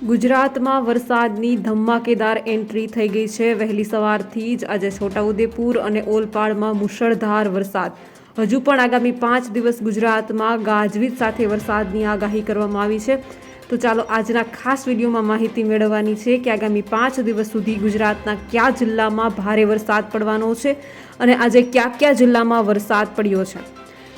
ગુજરાતમાં વરસાદની ધમાકેદાર એન્ટ્રી થઈ ગઈ છે. વહેલી સવારથી જ આજે છોટાઉદેપુર અને ઓલપાડમાં મુશળધાર વરસાદ. હજુ પણ આગામી પાંચ દિવસ ગુજરાતમાં ગાજવીજ સાથે વરસાદની આગાહી કરવામાં આવી છે. તો ચાલો આજના ખાસ વિડીયોમાં માહિતી મેળવવાની છે કે આગામી પાંચ દિવસ સુધી ગુજરાતના કયા જિલ્લામાં ભારે વરસાદ પડવાનો છે અને આજે કયા કયા જિલ્લામાં વરસાદ પડ્યો છે.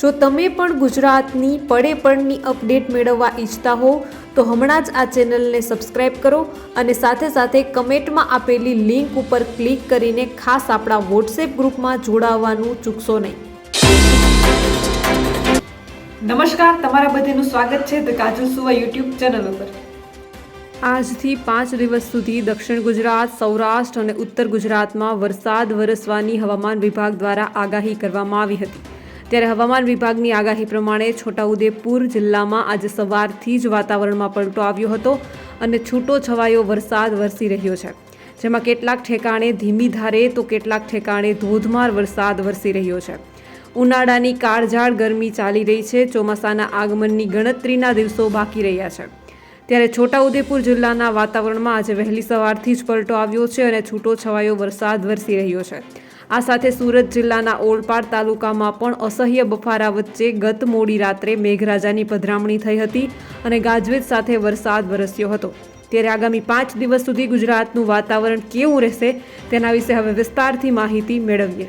જો તમે પણ ગુજરાતની પડે પણની અપડેટ મેળવવા ઈચ્છતા હો તો હમણાં જ આ ચેનલને સબસ્ક્રાઇબ કરો અને સાથે સાથે કમેન્ટમાં આપેલી લિંક ઉપર ક્લિક કરીને ખાસ આપણા વોટ્સએપ ગ્રુપમાં જોડાવવાનું ચૂકશો નહીં. નમસ્કાર તમારા બધાનું સ્વાગત છે ધ કાજલ સુવા યુટ્યુબ ચેનલ ઉપર. આજથી પાંચ દિવસ સુધી દક્ષિણ ગુજરાત સૌરાષ્ટ્ર અને ઉત્તર ગુજરાતમાં વરસાદ વરસવાની હવામાન વિભાગ દ્વારા આગાહી કરવામાં આવી હતી. ત્યારે હવામાન વિભાગની આગાહી પ્રમાણે છોટાઉદેપુર જિલ્લામાં આજે સવારથી જ વાતાવરણમાં પલટો આવ્યો હતો અને છૂટો છવાયો વરસાદ વરસી રહ્યો છે. જેમાં કેટલાક ઠેકાણે ધીમી ધારે તો કેટલાક ઠેકાણે ધોધમાર વરસાદ વરસી રહ્યો છે. ઉનાળાની કાળઝાળ ગરમી ચાલી રહી છે, ચોમાસાના આગમનની ગણતરીના દિવસો બાકી રહ્યા છે. ત્યારે છોટાઉદેપુર જિલ્લાના વાતાવરણમાં આજે વહેલી સવારથી જ પલટો આવ્યો છે અને છૂટો છવાયો વરસાદ વરસી રહ્યો છે. આ સાથે સુરત જિલ્લાના ઓલપાડ તાલુકામાં પણ અસહ્ય બફારા વચ્ચે ગત મોડી રાત્રે મેઘરાજાની પધરામણી થઈ હતી અને ગાજવીજ સાથે વરસાદ વરસ્યો હતો. ત્યારે આગામી પાંચ દિવસ સુધી ગુજરાતનું વાતાવરણ કેવું રહેશે તેના વિશે હવે વિસ્તારથી માહિતી મેળવીએ.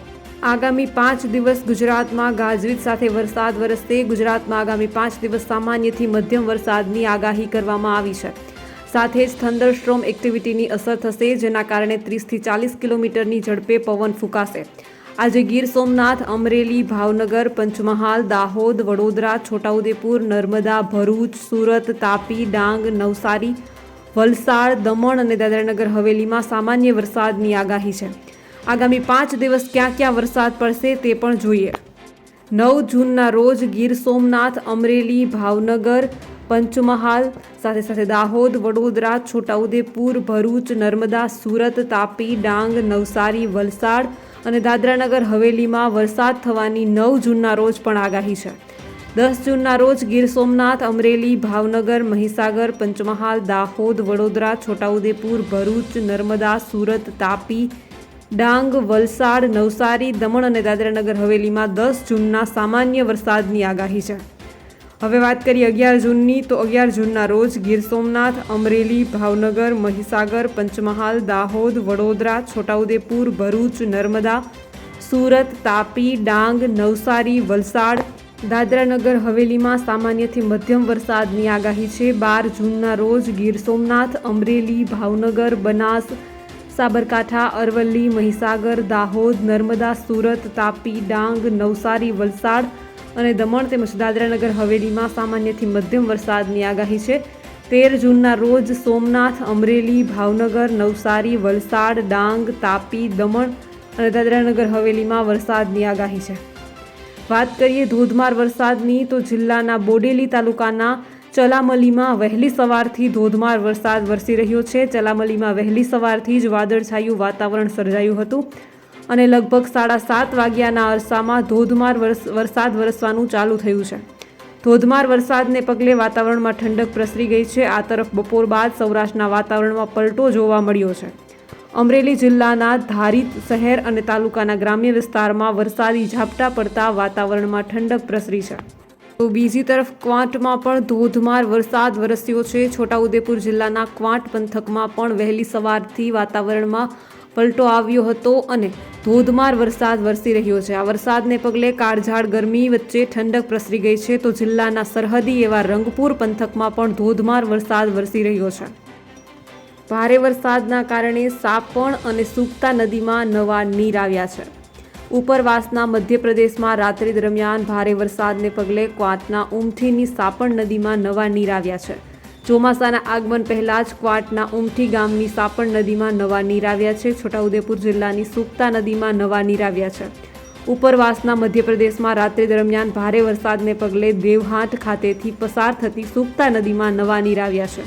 આગામી પાંચ દિવસ ગુજરાતમાં ગાજવીજ સાથે વરસાદ વરસશે ગુજરાતમાં આગામી પાંચ દિવસ સામાન્યથી મધ્યમ વરસાદની આગાહી કરવામાં આવી છે. સાથે જ થંડરસ્ટ્રોમ એક્ટિવિટીની અસર થશે, જેના કારણે ત્રીસથી ચાલીસ કિલોમીટરની ઝડપે પવન ફૂંકાશે. આજે ગીર સોમનાથ, અમરેલી, ભાવનગર, પંચમહાલ, દાહોદ, વડોદરા, છોટાઉદેપુર, નર્મદા, ભરૂચ, સુરત, તાપી, ડાંગ, નવસારી, વલસાડ, દમણ અને દાદરાનગર હવેલીમાં સામાન્ય વરસાદની આગાહી છે. આગામી પાંચ દિવસ ક્યાં ક્યાં વરસાદ પડશે તે પણ જોઈએ. નવ જૂનના રોજ ગીર સોમનાથ, અમરેલી, ભાવનગર, પંચમહાલ, સાથે સાથે દાહોદ, વડોદરા, છોટાઉદેપુર, ભરૂચ, નર્મદા, સુરત, તાપી, ડાંગ, નવસારી, વલસાડ અને દાદરાનગર, હવેલીમાં વરસાદ થવાની નવ જૂનના રોજ પણ આગાહી છે. દસ જૂનના રોજ ગીર સોમનાથ, અમરેલી, ભાવનગર, મહીસાગર, પંચમહાલ, દાહોદ, વડોદરા, છોટાઉદેપુર, ભરૂચ, નર્મદા, સુરત, તાપી ડાંગ, વલસાડ, નવસારી, દમણ અને દાદરાનગર હવેલીમાં દસ જૂનના સામાન્ય વરસાદની આગાહી છે. હવે વાત કરીએ અગિયાર જૂનની, તો અગિયાર જૂનના રોજ ગીર સોમનાથ, અમરેલી, ભાવનગર, મહીસાગર, પંચમહાલ, દાહોદ, વડોદરા, છોટાઉદેપુર, ભરૂચ, નર્મદા, સુરત, તાપી, ડાંગ, નવસારી, વલસાડ, દાદરાનગર હવેલીમાં સામાન્યથી મધ્યમ વરસાદની આગાહી છે. બાર જૂનના રોજ ગીર સોમનાથ, અમરેલી, ભાવનગર, બનાસ સાબરકાંઠા, અરવલ્લી, મહીસાગર, દાહોદ, નર્મદા, સુરત, તાપી, ડાંગ, નવસારી, વલસાડ અને દમણ તેમજ દાદરાનગર હવેલીમાં સામાન્યથી મધ્યમ વરસાદની આગાહી છે. તેર જૂનના રોજ સોમનાથ, અમરેલી, ભાવનગર, નવસારી, વલસાડ, ડાંગ, તાપી, દમણ અને દાદરાનગર હવેલીમાં વરસાદની આગાહી છે. વાત કરીએ ધોધમાર વરસાદની તો જિલ્લાના બોડેલી તાલુકાના ચલામલીમાં વહેલી સવારથી ધોધમાર વરસાદ વરસી રહ્યો છે. ચલામલીમાં વહેલી સવારથી જ વાદળછાયું વાતાવરણ સર્જાયું હતું અને લગભગ સાડા સાત વાગ્યાના અરસામાં ધોધમાર વરસ- વરસાદ વરસવાનું ચાલુ થયું છે. ધોધમાર વરસાદને પગલે વાતાવરણમાં ઠંડક પ્રસરી ગઈ છે. આ તરફ બપોર બાદ સૌરાષ્ટ્રના વાતાવરણમાં પલટો જોવા મળ્યો છે. અમરેલી જિલ્લાના ધારી શહેર અને તાલુકાના ગ્રામ્ય વિસ્તારમાં વરસાદી ઝાપટા પડતા વાતાવરણમાં ઠંડક પ્રસરી છે. તો બીજી તરફ ક્વાંટમાં પણ ધોધમાર વરસાદ વરસ્યો છે. છોટાઉદેપુર જિલ્લાના ક્વાંટ પંથકમાં પણ વહેલી સવારથી વાતાવરણમાં પલટો આવ્યો હતો અને ધોધમાર વરસાદ વરસી રહ્યો છે. આ વરસાદને પગલે કાળઝાળ ગરમી વચ્ચે ઠંડક પ્રસરી ગઈ છે. તો જિલ્લાના સરહદી એવા રંગપુર પંથકમાં પણ ધોધમાર વરસાદ વરસી રહ્યો છે. ભારે વરસાદના કારણે સાપણ અને સુકતા નદીમાં નવા નીર આવ્યા છે. ઉપરવાસના મધ્યપ્રદેશમાં રાત્રિ દરમિયાન ભારે વરસાદને પગલે ક્વાંટના ઉમથીની સાપણ નદીમાં નવા નીર આવ્યા છે. ચોમાસાના આગમન પહેલાં જ ક્વાટના ઉમઠી ગામની સાપણ નદીમાં નવા નીર આવ્યા છે. છોટાઉદેપુર જિલ્લાની સુકતા નદીમાં નવા નીર આવ્યા છે. ઉપરવાસના મધ્યપ્રદેશમાં રાત્રિ દરમિયાન ભારે વરસાદને પગલે દેવહાટ ખાતેથી પસાર થતી સુકતા નદીમાં નવા નીર આવ્યા છે.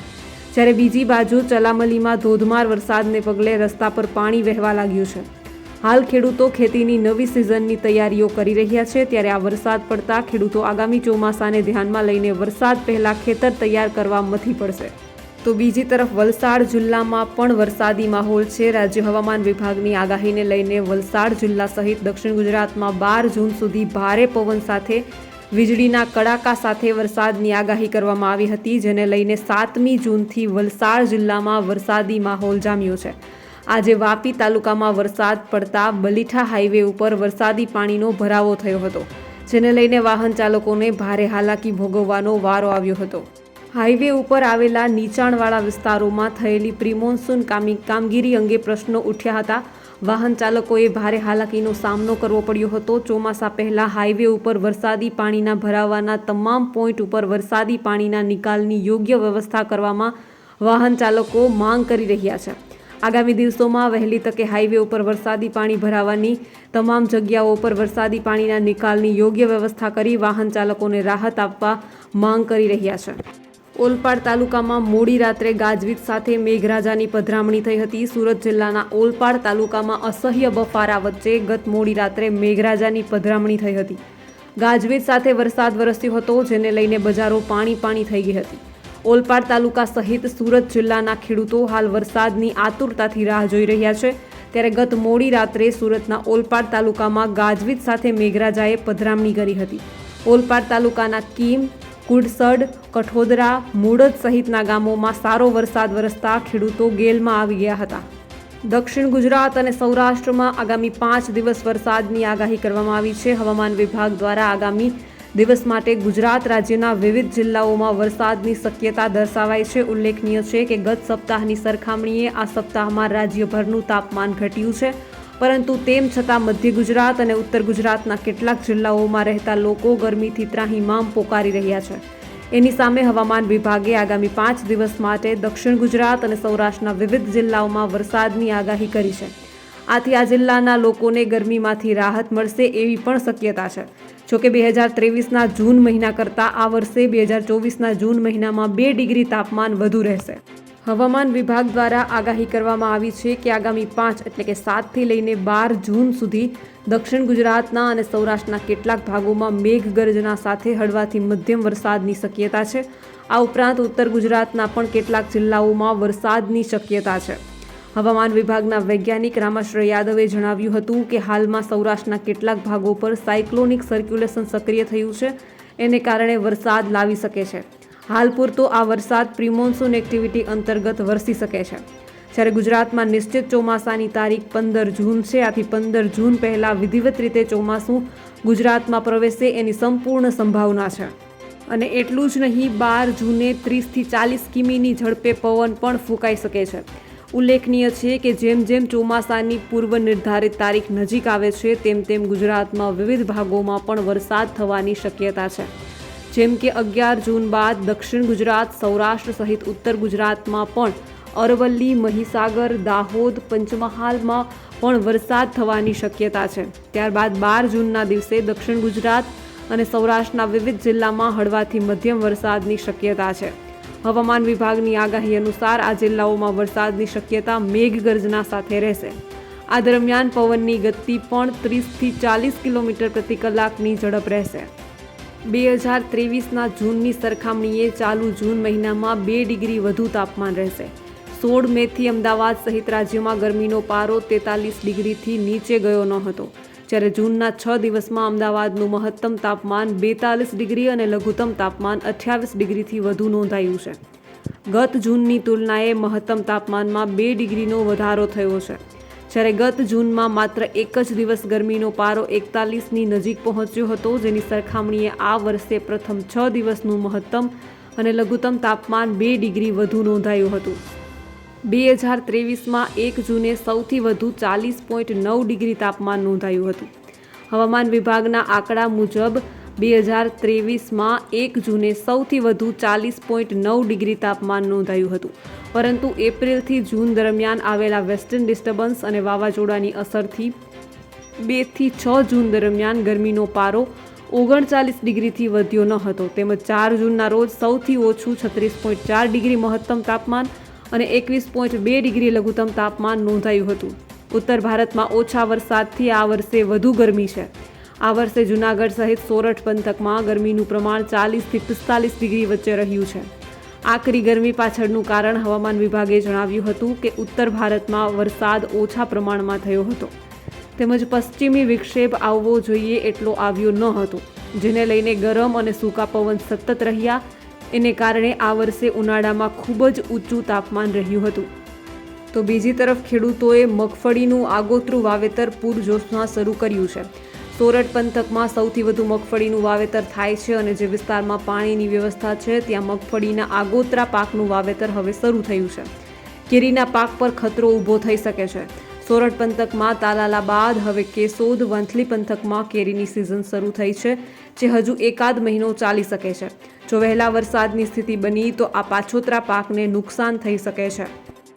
જ્યારે બીજી બાજુ ચલામલીમાં ધોધમાર વરસાદને પગલે રસ્તા પર પાણી વહેવા લાગ્યું છે. હાલ ખેડૂતો ખેતીની નવી સિઝનની તૈયારીઓ કરી રહ્યા છે. ત્યારે આ વરસાદ પડતા ખેડૂતો આગામી ચોમાસાને ધ્યાનમાં લઈને વરસાદ પહેલા ખેતર તૈયાર કરવા મથી પડશે. તો બીજી તરફ વલસાડ જિલ્લામાં પણ વરસાદી માહોલ છે. રાજ્ય હવામાન વિભાગની આગાહીને લઈને વલસાડ જિલ્લા સહિત દક્ષિણ ગુજરાતમાં બાર જૂન સુધી ભારે પવન સાથે વીજળીના કડાકા સાથે વરસાદની આગાહી કરવામાં આવી હતી, જેને લઈને સાતમી જૂનથી વલસાડ જિલ્લામાં વરસાદી માહોલ જામ્યો છે. આજે વાપી તાલુકામાં વરસાદ પડતા બલીઠા હાઈવે ઉપર વરસાદી પાણીનો ભરાવો થયો હતો, જેને લઈને વાહન ચાલકોને ભારે હાલાકી ભોગવવાનો વારો આવ્યો હતો. હાઈવે ઉપર આવેલા નીચાણવાળા વિસ્તારોમાં થયેલી પ્રિમોન્સૂન કામી, કામગીરી અંગે પ્રશ્નો ઉઠ્યા હતા. વાહન ચાલકોએ ભારે હાલાકીનો સામનો કરવો પડ્યો હતો. ચોમાસા પહેલાં હાઈવે ઉપર વરસાદી પાણીના ભરાવાના તમામ પોઈન્ટ ઉપર વરસાદી પાણીના નિકાલની યોગ્ય વ્યવસ્થા કરવામાં વાહન ચાલકો માંગ કરી રહ્યા છે. આગામી દિવસોમાં વહેલી તકે હાઈવે ઉપર વરસાદી પાણી ભરાવાની, તમામ જગ્યાઓ પર વરસાદી પાણીના નિકાલની યોગ્ય વ્યવસ્થા કરી વાહન ચાલકોને રાહત આપવા માંગ કરી રહ્યા છે. ઓલપાડ તાલુકામાં મોડી રાત્રે ગાજવીજ સાથે મેઘરાજાની પધરામણી થઈ હતી. સુરત જિલ્લાના ઓલપાડ તાલુકામાં અસહ્ય બફારા વચ્ચે ગત મોડી રાત્રે મેઘરાજાની પધરામણી થઈ હતી. ગાજવીજ સાથે વરસાદ વરસ્યો હતો, જેને લઈને બજારો પાણી પાણી થઈ ગઈ હતી. ઓલપાડ તાલુકા સહિત સુરત જિલ્લાના ખેડૂતો હાલ વરસાદની આતુરતાથી રાહ જોઈ રહ્યા છે. ત્યારે ગત મોડી રાત્રે સુરતના ઓલપાડ તાલુકામાં ગાજવીજ સાથે મેઘરાજાએ પધરામણી કરી હતી. ઓલપાડ તાલુકાના કીમ, કુડસડ, કઠોદરા મૂળદ સહિતના ગામોમાં સારો વરસાદ વરસતા ખેડૂતો ગેલમાં આવી ગયા હતા. દક્ષિણ ગુજરાત અને સૌરાષ્ટ્રમાં આગામી પાંચ દિવસ વરસાદની આગાહી કરવામાં આવી છે. હવામાન વિભાગ દ્વારા આગામી દિવસ માટે ગુજરાત રાજ્યના વિવિધ જિલ્લાઓમાં વરસાદની શક્યતા દર્શાવાઈ છે. ઉલ્લેખનીય છે કે ગત સપ્તાહની સરખામણીએ આ સપ્તાહમાં રાજ્યભરનું તાપમાન ઘટ્યું છે. પરંતુ તેમ છતાં મધ્ય ગુજરાત અને ઉત્તર ગુજરાતના કેટલાક જિલ્લાઓમાં રહેતા લોકો ગરમીથી ત્રાહીમામ પોકારી રહ્યા છે. એની સામે હવામાન વિભાગે આગામી પાંચ દિવસ માટે દક્ષિણ ગુજરાત અને સૌરાષ્ટ્રના વિવિધ જિલ્લાઓમાં વરસાદની આગાહી કરી છે. આથી આ જિલ્લાના લોકોને ગરમીમાંથી રાહત મળશે એવી પણ શક્યતા છે. જોકે બે હજાર ત્રેવીસના જૂન મહિના કરતાં આ વર્ષે બે હજાર ચોવીસના જૂન મહિનામાં બે ડિગ્રી તાપમાન વધુ રહેશે. હવામાન વિભાગ દ્વારા આગાહી કરવામાં આવી છે કે આગામી પાંચ એટલે કે સાતથી લઈને બાર જૂન સુધી દક્ષિણ ગુજરાતના અને સૌરાષ્ટ્રના કેટલાક ભાગોમાં મેઘગર્જના સાથે હળવાથી મધ્યમ વરસાદની શક્યતા છે. આ ઉપરાંત ઉત્તર ગુજરાતના પણ કેટલાક જિલ્લાઓમાં વરસાદની શક્યતા છે. હવામાન વિભાગના વૈજ્ઞાનિક રામાશ્રય યાદવે જણાવ્યું હતું કે હાલમાં સૌરાષ્ટ્રના કેટલાક ભાગો પર સાયક્લોનિક સર્ક્યુલેશન સક્રિય થયું છે. એને કારણે વરસાદ લાવી શકે છે. હાલ પૂરતો આ વરસાદ પ્રિમોન્સૂન એક્ટિવિટી અંતર્ગત વરસી શકે છે. જ્યારે ગુજરાતમાં નિશ્ચિત ચોમાસાની તારીખ પંદર જૂન છે, આથી પંદર જૂન પહેલાં વિધિવત રીતે ચોમાસું ગુજરાતમાં પ્રવેશે એની સંપૂર્ણ સંભાવના છે. અને એટલું જ નહીં, બાર જૂને ત્રીસથી ચાલીસ કિમીની ઝડપે પવન પણ ફૂંકાઈ શકે છે. ઉલ્લેખનીય છે કે જેમ જેમ ચોમાસાની પૂર્વ નિર્ધારિત તારીખ નજીક આવે છે, તેમ તેમ ગુજરાતમાં વિવિધ ભાગોમાં પણ વરસાદ થવાની શક્યતા છે. જેમ કે અગિયાર જૂન બાદ દક્ષિણ ગુજરાત, સૌરાષ્ટ્ર સહિત ઉત્તર ગુજરાતમાં પણ અરવલ્લી, મહીસાગર, દાહોદ, પંચમહાલમાં પણ વરસાદ થવાની શક્યતા છે. ત્યારબાદ બાર જૂનના દિવસે દક્ષિણ ગુજરાત અને સૌરાષ્ટ્રના વિવિધ જિલ્લામાં હળવાથી મધ્યમ વરસાદની શક્યતા છે. હવામાન વિભાગની આગાહી અનુસાર આ જિલ્લાઓમાં વરસાદની શક્યતા મેઘગર્જના સાથે રહેશે. આ દરમિયાન પવનની ગતિ પણ ત્રીસથી ચાલીસ કિલોમીટર પ્રતિ કલાકની ઝડપ રહેશે. બે હજાર ત્રેવીસના જૂનની સરખામણીએ ચાલુ જૂન મહિનામાં બે ડિગ્રી વધુ તાપમાન રહેશે. સોળ મેથી અમદાવાદ સહિત રાજ્યમાં ગરમીનો પારો તેતાલીસ ડિગ્રીથી નીચે ગયો ન હતો જ્યારે જૂનના છ દિવસમાં અમદાવાદનું મહત્તમ તાપમાન બેતાલીસ ડિગ્રી અને લઘુત્તમ તાપમાન અઠ્યાવીસ ડિગ્રીથી વધુ નોંધાયું છે. ગત જૂનની તુલનાએ મહત્તમ તાપમાનમાં બે ડિગ્રીનો વધારો થયો છે. જ્યારે ગત જૂનમાં માત્ર એક જ દિવસ ગરમીનો પારો એકતાલીસની નજીક પહોંચ્યો હતો, જેની સરખામણીએ આ વર્ષે પ્રથમ છ દિવસનું મહત્તમ અને લઘુત્તમ તાપમાન બે ડિગ્રી વધુ નોંધાયું હતું. બે હજાર ત્રેવીસમાં એક જૂને સૌથી વધુ ચાલીસ પોઈન્ટ નવ ડિગ્રી તાપમાન નોંધાયું હતું. હવામાન વિભાગના આંકડા મુજબ, બે હજાર ત્રેવીસમાં એક જૂને સૌથી વધુ ચાલીસ પોઈન્ટ નવ ડિગ્રી તાપમાન નોંધાયું હતું. પરંતુ એપ્રિલથી જૂન દરમિયાન આવેલા વેસ્ટર્ન ડિસ્ટર્બન્સ અને વાવાઝોડાની અસરથી બેથી છ જૂન દરમિયાન ગરમીનો પારો ઓગણચાલીસ ડિગ્રીથી વધ્યો ન હતો. તેમજ ચાર જૂનના રોજ સૌથી ઓછું છત્રીસ પોઈન્ટ ચાર ડિગ્રી મહત્તમ તાપમાન અને એકવીસ પોઈન્ટ બે ડિગ્રી લઘુત્તમ તાપમાન નોંધાયું હતું. ઉત્તર ભારતમાં ઓછા વરસાદથી આ વર્ષે વધુ ગરમી છે. આ વર્ષે જૂનાગઢ સહિત સોરઠ પંથકમાં ગરમીનું પ્રમાણ ચાલીસથી પિસ્તાલીસ ડિગ્રી વચ્ચે રહ્યું છે. આકરી ગરમી પાછળનું કારણ હવામાન વિભાગે જણાવ્યું હતું કે ઉત્તર ભારતમાં વરસાદ ઓછા પ્રમાણમાં થયો હતો. તેમજ પશ્ચિમી વિક્ષેપ આવવો જોઈએ એટલો આવ્યો ન હતો, જેને લઈને ગરમ અને સૂકા પવન સતત રહ્યા એને કારણે આ વર્ષે ઉનાળામાં ખૂબ જ ઊંચું તાપમાન રહ્યું હતું. તો બીજી તરફ ખેડૂતોએ મગફળીનું આગોતરું વાવેતર પૂરજોશમાં શરૂ કર્યું છે. સોરઠ પંથકમાં સૌથી વધુ મગફળીનું વાવેતર થાય છે અને જે વિસ્તારમાં પાણીની વ્યવસ્થા છે, ત્યાં મગફળીના આગોતરા પાકનું વાવેતર હવે શરૂ થયું છે. કેરીના પાક પર ખતરો ઊભો થઈ શકે છે. સોરઠ પંથકમાં તાલાલા બાદ હવે કેસોદ વંથલી પંથકમાં કેરીની સિઝન શરૂ થઈ છે, જે હજુ એકાદ મહિનો ચાલી શકે છે. જો વહેલા વરસાદની સ્થિતિ બની તો આ પાછોતરા પાકને નુકસાન થઈ શકે છે.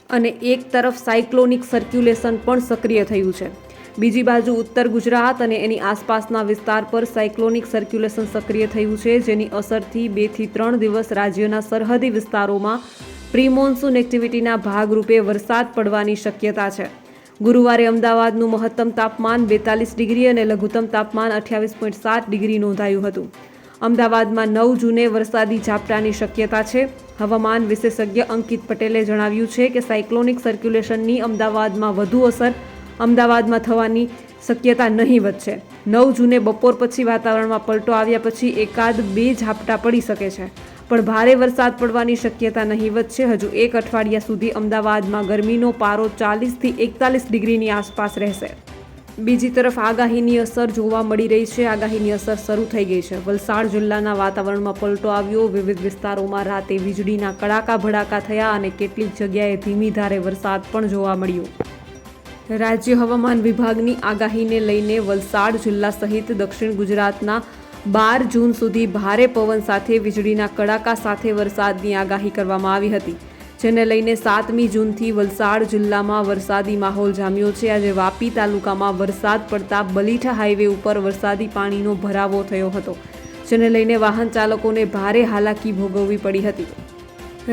અને એક તરફ સાયક્લોનિક સર્ક્યુલેશન પણ સક્રિય થયું છે. બીજી બાજુ ઉત્તર ગુજરાત અને એની આસપાસના વિસ્તાર પર સાયક્લોનિક સર્ક્યુલેશન સક્રિય થયું છે, જેની અસરથી બેથી ત્રણ દિવસ રાજ્યના સરહદી વિસ્તારોમાં પ્રી મોન્સૂન એક્ટિવિટીના ભાગરૂપે વરસાદ પડવાની શક્યતા છે. ગુરુવારે અમદાવાદનું મહત્તમ તાપમાન બેતાલીસ ડિગ્રી અને લઘુત્તમ તાપમાન અઠ્યાવીસ પોઈન્ટ સાત ડિગ્રી નોંધાયું હતું. અમદાવાદમાં નવ જૂને વરસાદી ઝાપટાની શક્યતા છે. હવામાન વિશેષજ્ઞ અંકિત પટેલે જણાવ્યું છે કે સાયક્લોનિક સર્ક્યુલેશનની અમદાવાદમાં વધુ અસર અમદાવાદમાં થવાની શક્યતા નહીવત છે નવ જૂને બપોર પછી વાતાવરણમાં પલટો આવ્યા પછી એકાદ બે ઝાપટા પડી શકે છે. પણ ભારે વરસાદ પડવાની શક્યતા નહીવત છે. હજુ એક અઠવાડિયા સુધી અમદાવાદમાં ગરમીનો પારો ચાલીસથી એકતાલીસ ડિગ્રીની આસપાસ રહેશે. બીજી તરફ આગાહીની અસર જોવા મળી રહી છે. આગાહીની અસર શરૂ થઈ ગઈ છે. વલસાડ જિલ્લાના વાતાવરણમાં પલટો આવ્યો. વિવિધ વિસ્તારોમાં રાતે વીજળીના કડાકા ભડાકા થયા અને કેટલીક જગ્યાએ ધીમી ધારે વરસાદ પણ જોવા મળ્યો. રાજ્ય હવામાન વિભાગની આગાહીને લઈને વલસાડ જિલ્લા સહિત દક્ષિણ ગુજરાતના બાર જૂન સુધી ભારે પવન સાથે વીજળીના કડાકા સાથે વરસાદની આગાહી કરવામાં આવી હતી, જેને લઈને સાતમી જૂનથી વલસાડ જિલ્લામાં વરસાદી માહોલ જામ્યો છે. આજે વાપી તાલુકામાં વરસાદ પડતા બલીઠા હાઈવે ઉપર વરસાદી પાણીનો ભરાવો થયો હતો, જેને લઈને વાહન ચાલકોને ભારે હાલાકી ભોગવવી પડી હતી.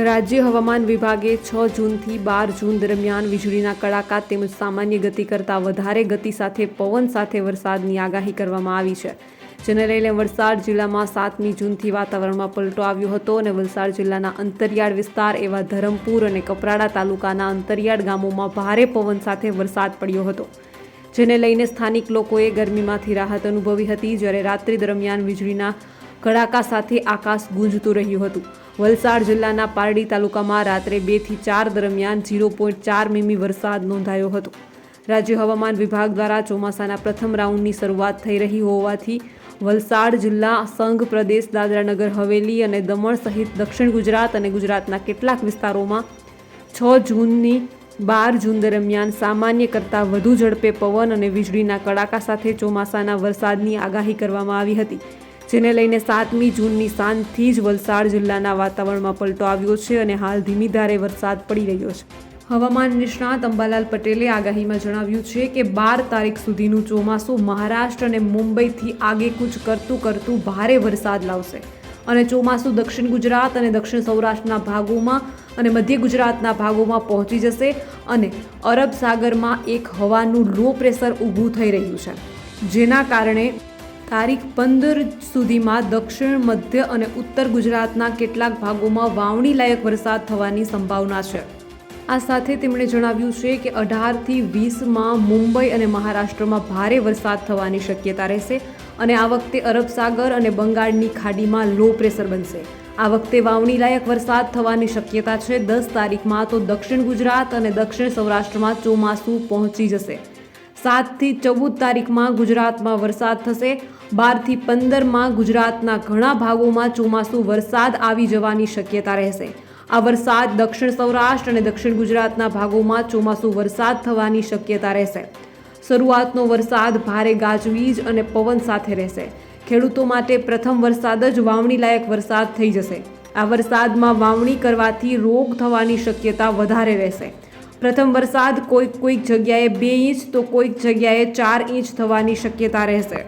રાજ્ય હવામાન વિભાગે છ જૂનથી બાર જૂન દરમિયાન વીજળીના કડાકા તેમજ સામાન્ય ગતિ કરતાં વધારે ગતિ સાથે, પવન સાથે વરસાદની આગાહી કરવામાં આવી છે. જેને લઈને વલસાડ જિલ્લામાં સાતમી જૂનથી વાતાવરણમાં પલટો આવ્યો હતો અને વલસાડ જિલ્લાના અંતરિયાળ વિસ્તાર એવા ધરમપુર અને કપરાડા તાલુકાના અંતરિયાળ ગામોમાં ભારે પવન સાથે વરસાદ પડ્યો હતો. જેને લઈને સ્થાનિક લોકોએ ગરમીમાંથી રાહત અનુભવી હતી જ્યારે રાત્રિ દરમિયાન વીજળીના કડાકા સાથે આકાશ ગુંજતું રહ્યું હતું. વલસાડ જિલ્લાના પારડી તાલુકામાં રાત્રે બેથી ચાર દરમિયાન ઝીરો પોઈન્ટ ચાર મીમી વરસાદ નોંધાયો હતો. રાજ્ય હવામાન વિભાગ દ્વારા ચોમાસાના પ્રથમ રાઉન્ડની શરૂઆત થઈ રહી હોવાથી વલસાડ જિલ્લા સંઘ પ્રદેશ દાદરાનગર, હવેલી અને દમણ સહિત દક્ષિણ ગુજરાત અને ગુજરાતના કેટલાક વિસ્તારોમાં છ જૂનની બાર જૂન દરમિયાન સામાન્ય કરતાં વધુ ઝડપે પવન અને વીજળીના કડાકા સાથે ચોમાસાના વરસાદની આગાહી કરવામાં આવી હતી, જેને લઈને સાતમી જૂનની સાંજથી જ વલસાડ જિલ્લાના વાતાવરણમાં પલટો આવ્યો છે અને હાલ ધીમી ધારે વરસાદ પડી રહ્યો છે. હવામાન નિષ્ણાત અંબાલાલ પટેલે આગાહીમાં જણાવ્યું છે કે બાર તારીખ સુધીનું ચોમાસું મહારાષ્ટ્ર અને મુંબઈથી આગેકૂચ કરતું કરતું ભારે વરસાદ લાવશે. અને ચોમાસું દક્ષિણ ગુજરાત અને દક્ષિણ સૌરાષ્ટ્રના ભાગોમાં અને મધ્ય ગુજરાતના ભાગોમાં પહોંચી જશે અને અરબ સાગરમાં એક હવાનું લો પ્રેશર ઊભું થઈ રહ્યું છે. જેના કારણે તારીખ પંદર સુધીમાં દક્ષિણ, મધ્ય અને ઉત્તર ગુજરાતના કેટલાક ભાગોમાં વાવણી લાયક વરસાદ થવાની સંભાવના છે. આ સાથે તેમણે જણાવ્યું છે કે અઢારથી વીસમાં મુંબઈ અને મહારાષ્ટ્રમાં ભારે વરસાદ થવાની શક્યતા રહેશે અને આ વખતે અરબ સાગર અને બંગાળની ખાડીમાં લો પ્રેશર બનશે. આ વખતે વાવણી લાયક વરસાદ થવાની શક્યતા છે. દસ તારીખમાં તો દક્ષિણ ગુજરાત અને દક્ષિણ સૌરાષ્ટ્રમાં ચોમાસું પહોંચી જશે. સાતથી ચૌદ તારીખમાં ગુજરાતમાં વરસાદ થશે. બારથી પંદરમાં ગુજરાતના ઘણા ભાગોમાં ચોમાસું વરસાદ આવી જવાની શક્યતા રહેશે. આ વરસાદ દક્ષિણ સૌરાષ્ટ્ર અને દક્ષિણ ગુજરાતના ભાગોમાં ચોમાસું વરસાદ થવાની શક્યતા રહેશે. શરૂઆતનો વરસાદ ભારે ગાજવીજ અને પવન સાથે રહેશે. ખેડૂતો માટે પ્રથમ વરસાદ જ વાવણી લાયક વરસાદ થઈ જશે. આ વરસાદમાં વાવણી કરવાથી રોગ થવાની શક્યતા વધારે રહેશે. પ્રથમ વરસાદ કોઈક કોઈક જગ્યાએ બે ઇંચ તો કોઈક જગ્યાએ ચાર ઇંચ થવાની શક્યતા રહેશે.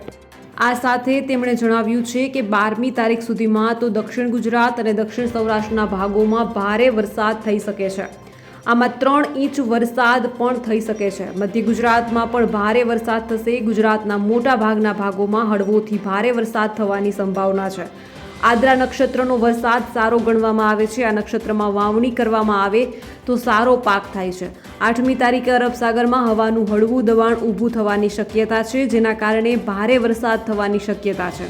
આ સાથે તેમણે જણાવ્યું છે કે બારમી તારીખ સુધીમાં તો દક્ષિણ ગુજરાત અને દક્ષિણ સૌરાષ્ટ્રના ભાગોમાં ભારે વરસાદ થઈ શકે છે. આમાં ત્રણ ઇંચ વરસાદ પણ થઈ શકે છે. મધ્ય ગુજરાતમાં પણ ભારે વરસાદ થશે. ગુજરાતના મોટા ભાગના ભાગોમાં હળવોથી ભારે વરસાદ થવાની સંભાવના છે. આદ્રા નક્ષત્રનો વરસાદ સારો ગણવામાં આવે છે, આ નક્ષત્રમાં વાવણી કરવામાં આવે તો સારો પાક થાય છે. આઠમી તારીખે અરબ સાગરમાં હવાનું હળવું દબાણ ઊભું થવાની શક્યતા છે, જેના કારણે ભારે વરસાદ થવાની શક્યતા છે.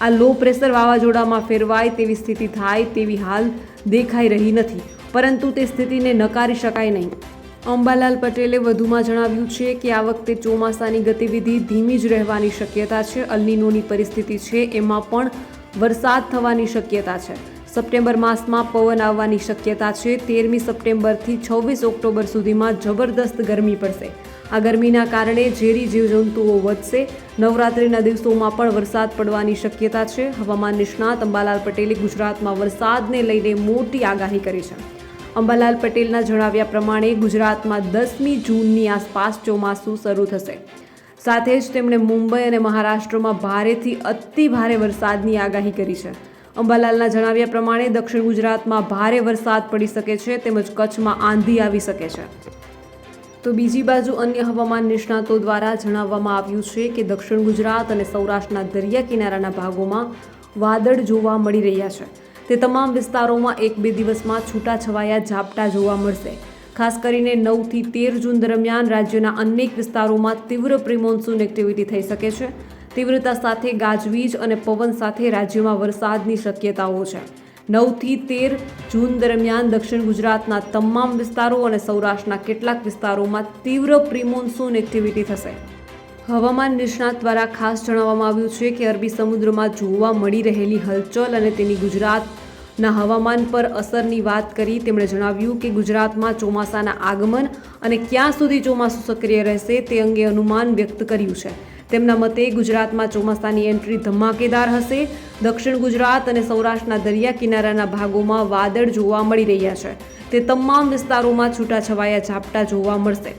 આ લો પ્રેશર વાવાઝોડામાં ફેરવાય તેવી સ્થિતિ થાય તેવી હાલ દેખાઈ રહી નથી, પરંતુ તે સ્થિતિને નકારી શકાય નહીં. અંબાલાલ પટેલે વધુમાં જણાવ્યું છે કે આ વખતે ચોમાસાની ગતિવિધિ ધીમી જ રહેવાની શક્યતા છે, અલ્નીનોની પરિસ્થિતિ છે, એમાં પણ વરસાદ થવાની શક્યતા છે. સપ્ટેમ્બર માસમાં પવન આવવાની શક્યતા છે. તેરમી સપ્ટેમ્બરથી છવ્વીસ ઓક્ટોબર સુધીમાં જબરદસ્ત ગરમી પડશે. આ ગરમીના કારણે ઝેરી જીવજંતુઓ વધશે. નવરાત્રિના દિવસોમાં પણ વરસાદ પડવાની શક્યતા છે. હવામાન નિષ્ણાત અંબાલાલ પટેલે ગુજરાતમાં વરસાદને લઈને મોટી આગાહી કરી છે. અંબાલાલ પટેલના જણાવ્યા પ્રમાણે ગુજરાતમાં દસમી જૂનની આસપાસ ચોમાસું શરૂ થશે. સાથે જ તેમણે મુંબઈ અને મહારાષ્ટ્રમાં ભારેથી અતિ ભારે વરસાદની આગાહી કરી છે. અંબાલાલના જણાવ્યા પ્રમાણે દક્ષિણ ગુજરાતમાં ભારે વરસાદ પડી શકે છે તેમજ કચ્છમાં આંધી આવી શકે છે. તો બીજી બાજુ અન્ય હવામાન નિષ્ણાતો દ્વારા જણાવવામાં આવ્યું છે કે દક્ષિણ ગુજરાત અને સૌરાષ્ટ્રના દરિયા કિનારાના ભાગોમાં વાદળ જોવા મળી રહ્યા છે. તે તમામ વિસ્તારોમાં એક બે દિવસમાં છૂટાછવાયા ઝાપટા જોવા મળશે. ખાસ કરીને નવથી તેર જૂન દરમિયાન રાજ્યના અનેક વિસ્તારોમાં તીવ્ર પ્રિમોન્સૂન એક્ટિવિટી થઈ શકે છે. તીવ્રતા સાથે ગાજવીજ અને પવન સાથે રાજ્યમાં વરસાદની શક્યતાઓ છે. નવથી તેર જૂન દરમિયાન દક્ષિણ ગુજરાતના તમામ વિસ્તારો અને સૌરાષ્ટ્રના કેટલાક વિસ્તારોમાં તીવ્ર પ્રિમોન્સૂન એક્ટિવિટી થશે. હવામાન નિષ્ણાત દ્વારા ખાસ જણાવવામાં આવ્યું છે કે અરબી સમુદ્રમાં જોવા મળી રહેલી હલચલ અને તેની ગુજરાતના હવામાન પર અસરની વાત કરી, તેમણે જણાવ્યું કે ગુજરાતમાં ચોમાસાના આગમન અને ક્યાં સુધી ચોમાસું સક્રિય રહેશે તે અંગે અનુમાન વ્યક્ત કર્યું છે. તેમના મતે ગુજરાતમાં ચોમાસાની એન્ટ્રી ધમાકેદાર હશે. દક્ષિણ ગુજરાત અને સૌરાષ્ટ્રના દરિયા કિનારાના ભાગોમાં વાદળ જોવા મળી રહ્યા છે. તે તમામ વિસ્તારોમાં છૂટાછવાયા ઝાપટા જોવા મળશે.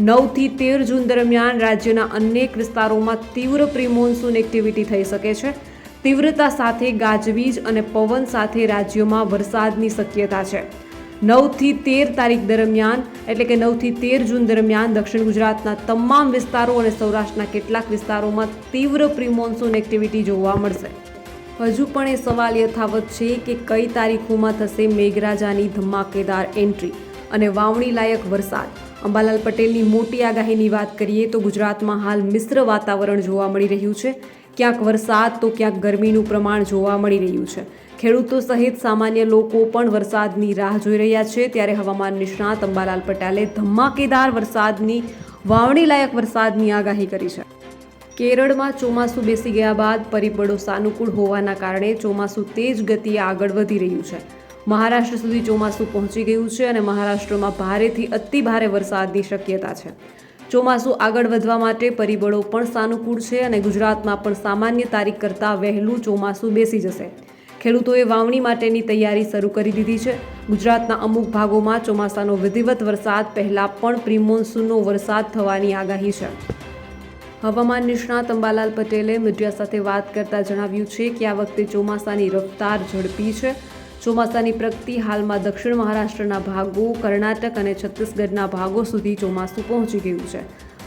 નવથી તેર જૂન દરમિયાન રાજ્યના અનેક વિસ્તારોમાં તીવ્ર પ્રિમોન્સૂન એક્ટિવિટી થઈ શકે છે. તીવ્રતા સાથે ગાજવીજ અને પવન સાથે રાજ્યોમાં વરસાદની શક્યતા છે. નવથી તેર તારીખ દરમિયાન, એટલે કે નવથી તેર જૂન દરમિયાન દક્ષિણ ગુજરાતના તમામ વિસ્તારો અને સૌરાષ્ટ્રના કેટલાક વિસ્તારોમાં તીવ્ર પ્રિમોન્સૂન એક્ટિવિટી જોવા મળશે. હજુ પણ એ સવાલ યથાવત છે કે કઈ તારીખોમાં થશે મેઘરાજાની ધમાકેદાર એન્ટ્રી અને વાવણી લાયક વરસાદ. અંબાલાલ પટેલની મોટી આગાહીની વાત કરીએ તો ગુજરાતમાં હાલ મિશ્ર વાતાવરણ જોવા મળી રહ્યું છે. ક્યાંક વરસાદ તો ક્યાંક ગરમીનું પ્રમાણ જોવા મળી રહ્યું છે. ખેડૂતો સહિત સામાન્ય લોકો પણ વરસાદની રાહ જોઈ રહ્યા છે. ત્યારે હવામાન નિષ્ણાત અંબાલાલ પટેલે ધમાકેદાર વરસાદની વાવણી લાયક વરસાદની આગાહી કરી છે. કેરળમાં ચોમાસું બેસી ગયા બાદ પરિબળો સાનુકૂળ હોવાના કારણે ચોમાસું તેજ ગતિએ આગળ વધી રહ્યું છે. મહારાષ્ટ્ર સુધી ચોમાસું પહોંચી ગયું છે અને મહારાષ્ટ્રમાં ભારેથી અતિ ભારે વરસાદની શક્યતા છે. ચોમાસું આગળ વધવા માટે પરિબળો પણ સાનુકૂળ છે અને ગુજરાતમાં પણ સામાન્ય તારીખ કરતાં વહેલું ચોમાસું બેસી જશે. ખેડૂતોએ વાવણી માટેની તૈયારી શરૂ કરી દીધી છે. ગુજરાતના અમુક ભાગોમાં ચોમાસાનો વિધિવત વરસાદ પહેલાં પણ પ્રિમોન્સૂનનો વરસાદ થવાની આગાહી છે. હવામાન નિષ્ણાત અંબાલાલ પટેલે મીડિયા સાથે વાત કરતા જણાવ્યું છે કે આ વખતે ચોમાસાની રફતાર ઝડપી છે. ચોમાસાની પ્રગતિ હાલમાં દક્ષિણ મહારાષ્ટ્રના ભાગો, કર્ણાટક અને છત્તીસગઢના ભાગો સુધી ચોમાસું પહોંચી ગયું છે.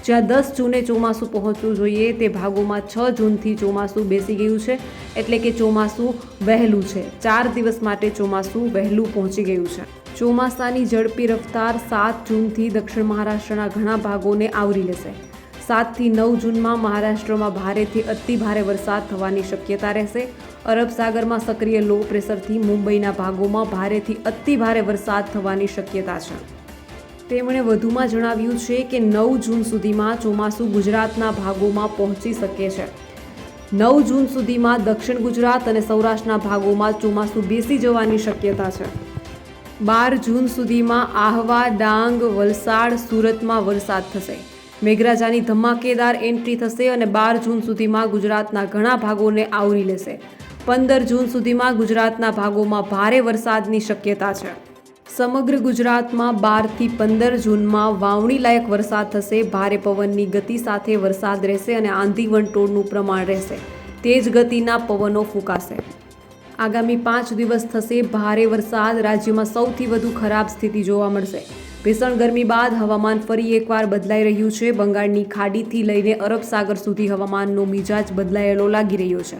જ્યાં દસ જૂને ચોમાસું પહોંચવું જોઈએ, તે ભાગોમાં છ જૂનથી ચોમાસું બેસી ગયું છે, એટલે કે ચોમાસું વહેલું છે. ચાર દિવસ માટે ચોમાસું વહેલું પહોંચી ગયું છે. ચોમાસાની ઝડપી રફતાર સાત જૂનથી દક્ષિણ મહારાષ્ટ્રના ઘણા ભાગોને આવરી લેશે. સાતથી નવ જૂનમાં મહારાષ્ટ્રમાં ભારેથી અતિ ભારે વરસાદ થવાની શક્યતા રહેશે. અરબ સાગરમાં સક્રિય લો પ્રેશરથી મુંબઈના ભાગોમાં ભારેથી અતિ ભારે વરસાદ થવાની શક્યતા છે. તેમણે વધુમાં જણાવ્યું છે કે નવ જૂન સુધીમાં ચોમાસું ગુજરાતના ભાગોમાં પહોંચી શકે છે. નવ જૂન સુધીમાં દક્ષિણ ગુજરાત અને સૌરાષ્ટ્રના ભાગોમાં ચોમાસું બેસી જવાની શક્યતા છે. બાર જૂન સુધીમાં આહવા, ડાંગ, વલસાડ, સુરતમાં વરસાદ થશે. મેઘરાજાની ધમાકેદાર એન્ટ્રી થશે અને બાર જૂન સુધીમાં ગુજરાતના ઘણા ભાગોને આવરી લેશે. પંદર જૂન સુધીમાં ગુજરાતના ભાગોમાં ભારે વરસાદની શક્યતા છે. સમગ્ર ગુજરાતમાં બારથી પંદર જૂનમાં વાવણી લાયક વરસાદ થશે, ભારે પવનની ગતિ સાથે વરસાદ રહેશે અને આંધી વંટોળનું પ્રમાણ રહેશે. તેજ ગતિના પવનો ફૂંકાશે. આગામી પાંચ દિવસ થશે ભારે વરસાદ, રાજ્યમાં સૌથી વધુ ખરાબ સ્થિતિ જોવા મળશે. ભીષણ ગરમી બાદ હવામાન ફરી એકવાર બદલાઈ રહ્યું છે. બંગાળની ખાડીથી લઈને અરબ સાગર સુધી હવામાનનો મિજાજ બદલાયેલો લાગી રહ્યો છે.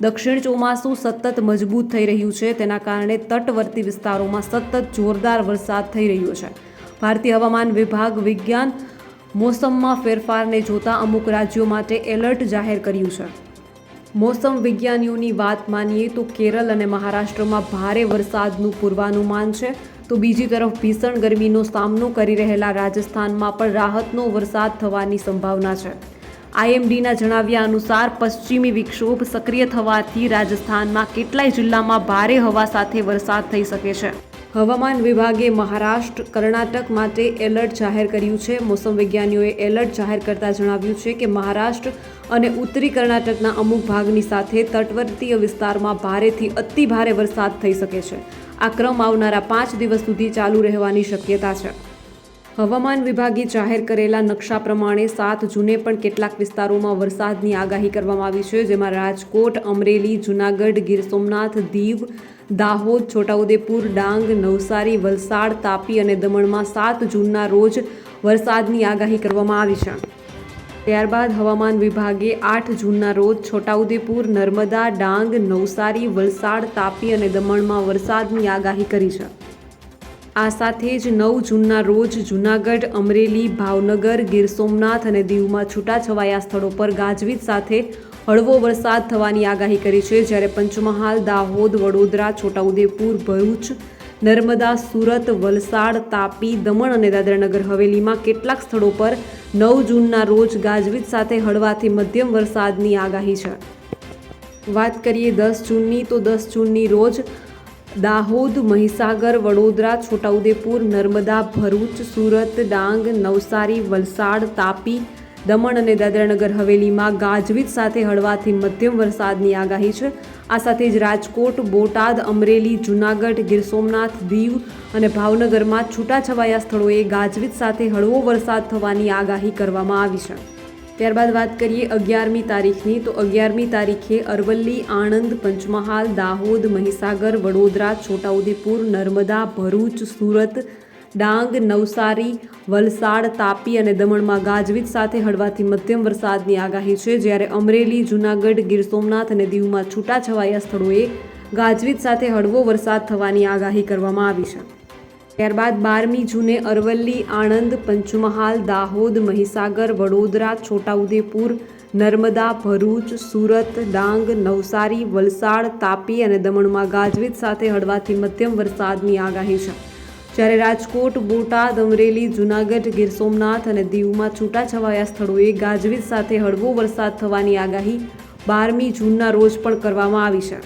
દક્ષિણ ચોમાસું સતત મજબૂત થઈ રહ્યું છે. તેના કારણે તટવર્તી વિસ્તારોમાં સતત જોરદાર વરસાદ થઈ રહ્યો છે. ભારતીય હવામાન વિભાગ વિજ્ઞાન મોસમમાં ફેરફારને જોતા અમુક રાજ્યો માટે એલર્ટ જાહેર કર્યું છે. મોસમ વિજ્ઞાનીઓની વાત માનીએ તો કેરળ અને મહારાષ્ટ્રમાં ભારે વરસાદનું પૂર્વાનુમાન છે. તો બીજી તરફ ભીષણ ગરમીનો સામનો કરી રહેલા રાજસ્થાનમાં પણ રાહતનો વરસાદ થવાની સંભાવના છે. આઈએમડીના જણાવ્યા અનુસાર પશ્ચિમી વિક્ષોભ સક્રિય થવાથી રાજસ્થાનમાં કેટલાય જિલ્લામાં ભારે હવા સાથે વરસાદ થઈ શકે છે. હવામાન વિભાગે મહારાષ્ટ્ર, કર્ણાટક માટે એલર્ટ જાહેર કર્યું છે. મોસમ વિજ્ઞાનીઓએ એલર્ટ જાહેર કરતા જણાવ્યું છે કે મહારાષ્ટ્ર અને ઉત્તરી કર્ણાટકના અમુક ભાગની સાથે તટવર્તીય વિસ્તારમાં ભારેથી અતિ ભારે વરસાદ થઈ શકે છે. આ ક્રમ આવનારા પાંચ દિવસ સુધી ચાલુ રહેવાની શક્યતા છે. હવામાન વિભાગે જાહેર કરેલા નકશા પ્રમાણે સાત જૂને પણ કેટલાક વિસ્તારોમાં વરસાદની આગાહી કરવામાં આવી છે, જેમાં રાજકોટ, અમરેલી, જૂનાગઢ, ગીર સોમનાથ, દીવ, દાહોદ, છોટાઉદેપુર, ડાંગ, નવસારી, વલસાડ, તાપી અને દમણમાં સાત જૂનના રોજ વરસાદની આગાહી કરવામાં આવી છે. ત્યારબાદ હવામાન વિભાગે આઠ જૂનના રોજ છોટાઉદેપુર, નર્મદા, ડાંગ, નવસારી, વલસાડ, તાપી અને દમણમાં વરસાદની આગાહી કરી છે. આ સાથે જ નવ જૂનના રોજ જૂનાગઢ, અમરેલી, ભાવનગર, ગીર સોમનાથ અને દીવમાં છૂટાછવાયા સ્થળો પર ગાજવીજ સાથે હળવો વરસાદ થવાની આગાહી કરી છે, જ્યારે પંચમહાલ, દાહોદ, વડોદરા, છોટાઉદેપુર, ભરૂચ નર્મદા, સુરત, વલસાડ, તાપી, દમણ અને દાદરાનગર હવેલીમાં કેટલાક સ્થળો પર નવ જૂનના રોજ ગાજવીજ સાથે હળવાથી મધ્યમ વરસાદની આગાહી છે. વાત કરીએ દસ જૂનની, તો દસ જૂનની રોજ દાહોદ, મહીસાગર, વડોદરા, છોટાઉદેપુર, નર્મદા, ભરૂચ, સુરત, ડાંગ, નવસારી, વલસાડ, તાપી દમણ અને દાદરાનગર હવેલીમાં ગાજવીજ સાથે હળવાથી મધ્યમ વરસાદની આગાહી છે. આ સાથે જ રાજકોટ, બોટાદ, અમરેલી, જૂનાગઢ, ગીર સોમનાથ, દીવ અને ભાવનગરમાં છૂટાછવાયા સ્થળોએ ગાજવીજ સાથે હળવો વરસાદ થવાની આગાહી કરવામાં આવી છે. ત્યારબાદ વાત કરીએ અગિયારમી તારીખની, તો અગિયારમી તારીખે અરવલ્લી, આણંદ, પંચમહાલ, દાહોદ, મહીસાગર, વડોદરા, છોટાઉદેપુર, નર્મદા, ભરૂચ, સુરત ડાંગ, નવસારી, વલસાડ, તાપી અને દમણમાં ગાજવીજ સાથે હળવાથી મધ્યમ વરસાદની આગાહી છે. જ્યારે અમરેલી, જૂનાગઢ, ગીર સોમનાથ અને દીવમાં છૂટાછવાયા સ્થળોએ ગાજવીજ સાથે હળવો વરસાદ થવાની આગાહી કરવામાં આવી છે. ત્યારબાદ બારમી જૂને અરવલ્લી, આણંદ, પંચમહાલ, દાહોદ, મહીસાગર, વડોદરા, છોટાઉદેપુર, નર્મદા, ભરૂચ, સુરત, ડાંગ, નવસારી, વલસાડ, તાપી અને દમણમાં ગાજવીજ સાથે હળવાથી મધ્યમ વરસાદની આગાહી છે. જ્યારે રાજકોટ, બોટાદ, અમરેલી, જૂનાગઢ, ગીર સોમનાથ અને દીવમાં છૂટાછવાયા સ્થળોએ ગાજવીજ સાથે હળવો વરસાદ થવાની આગાહી બારમી જૂનના રોજ પણ કરવામાં આવી છે.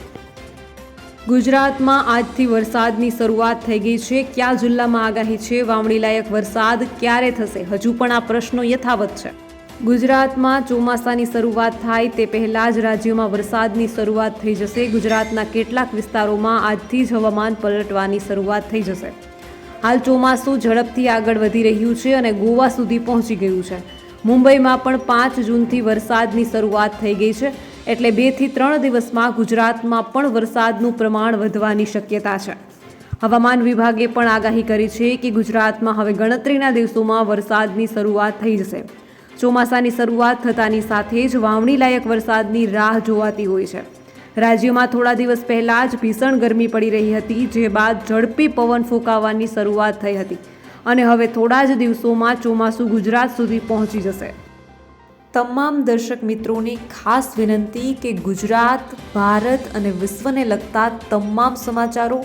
ગુજરાતમાં આજથી વરસાદની શરૂઆત થઈ ગઈ છે. કયા જિલ્લામાં આગાહી છે? વાવણી લાયક વરસાદ ક્યારે થશે? હજુ પણ આ પ્રશ્નો યથાવત છે. ગુજરાતમાં ચોમાસાની શરૂઆત થાય તે પહેલાં જ રાજ્યમાં વરસાદની શરૂઆત થઈ જશે. ગુજરાતના કેટલાક વિસ્તારોમાં આજથી જ હવામાન પલટવાની શરૂઆત થઈ જશે. હાલ ચોમાસું ઝડપથી આગળ વધી રહ્યું છે અને ગોવા સુધી પહોંચી ગયું છે. મુંબઈમાં પણ પાંચ જૂનથી વરસાદની શરૂઆત થઈ ગઈ છે. એટલે બેથી ત્રણ દિવસમાં ગુજરાતમાં પણ વરસાદનું પ્રમાણ વધવાની શક્યતા છે. હવામાન વિભાગે પણ આગાહી કરી છે કે ગુજરાતમાં હવે ગણતરીના દિવસોમાં વરસાદની શરૂઆત થઈ જશે. ચોમાસાની શરૂઆત થતાની સાથે જ વાવણીલાયક વરસાદની રાહ જોવાતી હોય છે. રાજ્યમાં થોડા દિવસ પહેલાં જ ભીષણ ગરમી પડી રહી હતી, જે બાદ ઝડપી પવન ફૂંકાવાની શરૂઆત થઈ હતી. અને હવે થોડા જ દિવસોમાં ચોમાસું ગુજરાત સુધી પહોંચી જશે. તમામ દર્શક મિત્રોને ખાસ વિનંતી કે ગુજરાત, ભારત અને વિશ્વને લગતા તમામ સમાચારો